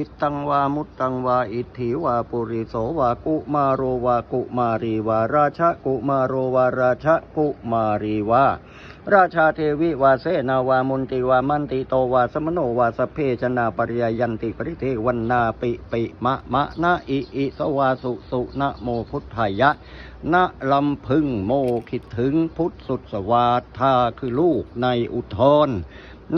อิตังวามุตตังวาอิทธิวาปุริโสวากุมาโรวากุมารีวาราชกุมาโรวาราชกุมารีวาราชาเทวิวาเสนาวามนติวามันติโตวาสมโนวาสเพชนาปริยยันติปริเทวันนาปิปิมะมะนะอิอิสวาสุสุนะโมพุทธายะนะลำพึงโมคิดถึงพุทธสุดสวาทาคือลูกในอุทธร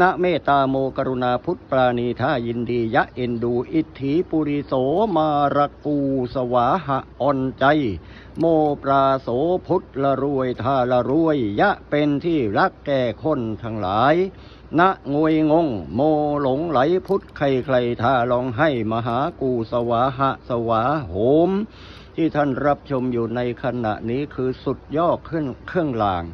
นะเมตตาโมกรุณาพุทธปราณีท่ายินดียะเอ็นดู อิทธิปุริโสมารกูสวาหะอ่อนใจ โมปราโสพุทธละรวยท่าละรวย ยะเป็นที่รักแก่คนทั้งหลายนะงวยงง โมหลงไหลพุทธใครใครท่าลองให้มหากูสวาหะสวาโหม ที่ท่านรับชมอยู่ในขณะนี้คือสุดยอดเครื่องเครื่องราง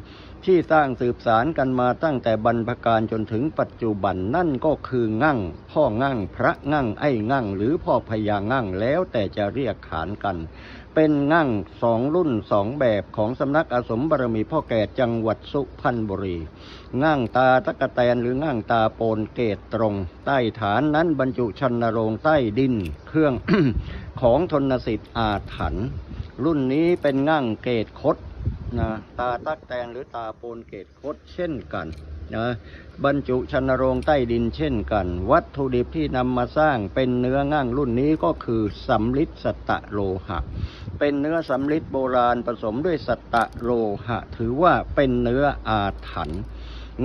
ที่สร้างสืบสารกันมาตั้งแต่บรรพการจนถึงปัจจุบันนั่นก็คืองั่ง พ่องั่ง พระงั่ง ไอ้งั่ง หรือพ่อพญางั่งแล้วแต่จะเรียกขานกัน เป็นงั่งสองรุ่นสองแบบของสำนักอาสมบารมีพ่อแก่จังหวัดสุพรรณบุรี งั่งตาตะกะแตนหรืองั่งตาโปนเกตตรง ใต้ฐานนั้นบรรจุชันนโรงใต้ดิน เครื่องของทนสิทธิ์อาถรรพ์รุ่นนี้เป็นงั่งเกตคด นะตาตักแตนหรือตาโปนเกตคดเช่นกันนะบรรจุชันนโรงใต้ดินเช่นกัน วัตถุดิบที่นำมาสร้างเป็นเนื้องั่งรุ่นนี้ก็คือสำลิดสตะโลหะ เป็นเนื้อสำลิดโบราณผสมด้วยสตะโลหะ ถือว่าเป็นเนื้ออาถรรพ์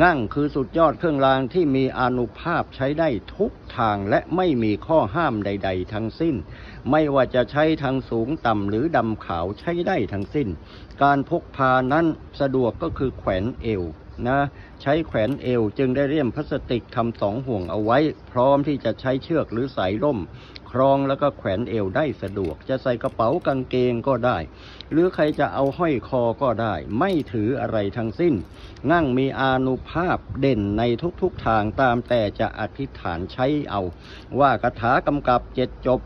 งั่งคือสุดยอดเครื่องรางที่มีอนุภาพใช้ได้ทุกทางและไม่มีข้อห้ามใด ๆ ทั้งสิ้น ไม่ว่าจะใช้ทางสูงต่ำหรือดำขาวใช้ได้ทั้งสิ้น การพกพานั้นสะดวกก็คือแขวนเอวนะใช้แขวนเอวจึงได้เรียมพลาสติกทำสองห่วงเอาไว้ พร้อมที่จะใช้เชือกหรือสายร่ม คล้องแล้วก็แขวนเอวได้สะดวก จะใส่กระเป๋ากางเกงก็ได้ หรือใครจะเอาห้อยคอก็ได้ ไม่ถืออะไรทั้งสิ้นนั่งมีอานุภาพเด่นในทุกๆทางตามแต่จะอธิษฐานใช้เอา ว่าคาถากำกับเจ็ดจบ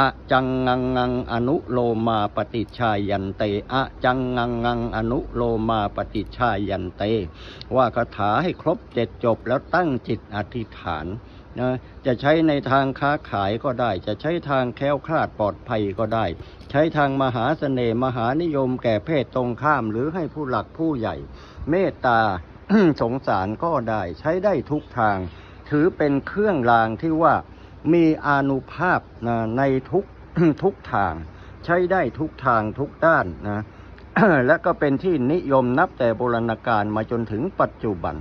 อะจังงังงังอนุโลมาปฏิชายันเตอะจังงังงังอนุโลมาปฏิชายันเต ว่าคาถาให้ครบเจ็ดจบแล้วตั้งจิตอธิษฐาน นะจะใช้ในทางค้าขายก็ได้ จะใช้ทางแคล้วคลาดปลอดภัยก็ได้ ใช้ทางมหาเสน่ห์มหานิยมแก่เพศตรงข้ามหรือให้ผู้หลักผู้ใหญ่ เมตตาสงสารก็ได้ ใช้ได้ทุกทาง ถือเป็นเครื่องรางที่ว่ามีอนุภาพนะในทุกทุกทาง ใช้ได้ทุกทางทุกด้านนะและก็เป็นที่นิยมนับแต่โบราณกาลมาจนถึงปัจจุบัน